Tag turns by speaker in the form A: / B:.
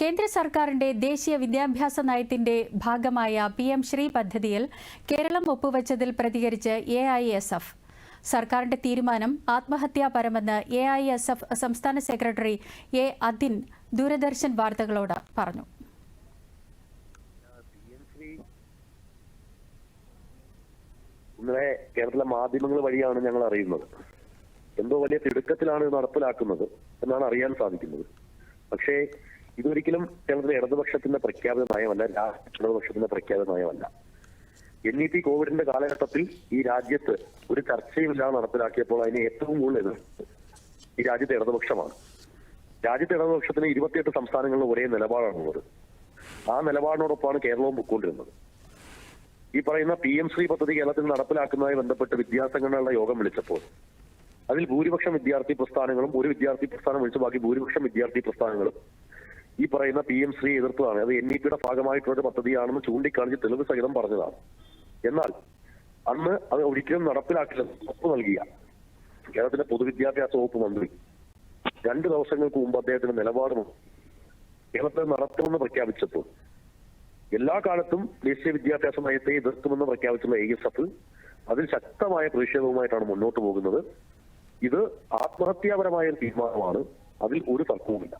A: കേന്ദ്ര സർക്കാരിന്റെ ദേശീയ വിദ്യാഭ്യാസ നയത്തിന്റെ ഭാഗമായ പി എം ശ്രീ പദ്ധതിയിൽ കേരളം ഒപ്പുവച്ചതിൽ പ്രതികരിച്ച് എ ഐ എസ് എഫ്. സർക്കാരിന്റെ തീരുമാനം ആത്മഹത്യാപരമെന്ന് എ ഐ എസ് എഫ് സംസ്ഥാന സെക്രട്ടറി എ അദിൻ ദൂരദർശൻ വാർത്തകളോട് പറഞ്ഞു.
B: ഇന്നലെ മാധ്യമങ്ങൾ വഴിയാണ് ഞങ്ങൾ അറിയുന്നത്. എന്തോ വലിയ തിടുക്കത്തിലാണ് ഇത് നടപ്പിലാക്കുന്നത് എന്നാണ് അറിയാൻ സാധിക്കുന്നത്. പക്ഷേ ഇതൊരിക്കലും കേരളത്തിലെ ഇടതുപക്ഷത്തിന്റെ പ്രഖ്യാപിത നയമല്ല രാഷ്ട്രീയ ഇടതുപക്ഷത്തിന്റെ പ്രഖ്യാപിത നയമല്ല എൻ ഇ പി കോവിഡിന്റെ കാലഘട്ടത്തിൽ ഈ രാജ്യത്ത് ഒരു ചർച്ചയുമില്ലാതെ നടപ്പിലാക്കിയപ്പോൾ അതിന് ഏറ്റവും കൂടുതൽ എതിർത്തത് ഈ രാജ്യത്തെ ഇടതുപക്ഷമാണ്. രാജ്യത്തെ ഇടതുപക്ഷത്തിന് ഇരുപത്തിയെട്ട് സംസ്ഥാനങ്ങളിൽ ഒരേ നിലപാടാണുള്ളത്. ആ നിലപാടിനോടൊപ്പമാണ് കേരളവും പൊക്കൊണ്ടിരുന്നത് ഈ പറയുന്ന പി എം ശ്രീ പദ്ധതി കേരളത്തിൽ നടപ്പിലാക്കുന്നതുമായി ബന്ധപ്പെട്ട് വിദ്യാസംഘടനകളുടെ യോഗം വിളിച്ചപ്പോൾ അതിൽ ഭൂരിപക്ഷം വിദ്യാർത്ഥി പ്രസ്ഥാനങ്ങളും ഒരു വിദ്യാർത്ഥി പ്രസ്ഥാനം വിളിച്ചു ബാക്കി ഭൂരിപക്ഷം വിദ്യാർത്ഥി പ്രസ്ഥാനങ്ങളും ഈ പറയുന്ന പി എം ശ്രീ എതിർത്തതാണ്. അത് എൻ ഇ പിയുടെ ഭാഗമായിട്ടുള്ള പദ്ധതിയാണെന്ന് ചൂണ്ടിക്കാണിച്ച് തെളിവ് സഹിതം പറഞ്ഞതാണ്. എന്നാൽ അന്ന് അത് ഒരിക്കലും നടപ്പിലാക്കില്ലെന്ന് ഉറപ്പ് നൽകിയ കേരളത്തിലെ പൊതുവിദ്യാഭ്യാസ വകുപ്പ് മന്ത്രി രണ്ട് ദിവസങ്ങൾക്ക് മുമ്പ് അദ്ദേഹത്തിന്റെ നിലപാട് കേരളത്തിൽ നടത്തുമെന്ന് പ്രഖ്യാപിച്ചപ്പോൾ എല്ലാ കാലത്തും ദേശീയ വിദ്യാഭ്യാസ നയത്തെ എതിർക്കുമെന്ന് പ്രഖ്യാപിച്ചുള്ള എ എസ് എഫ് അതിൽ ശക്തമായ പ്രതിഷേധവുമായിട്ടാണ് മുന്നോട്ട് പോകുന്നത്. ഇത് ആത്മഹത്യാപരമായ ഒരു തീരുമാനമാണ്. അതിൽ ഒരു തർക്കവുമില്ല.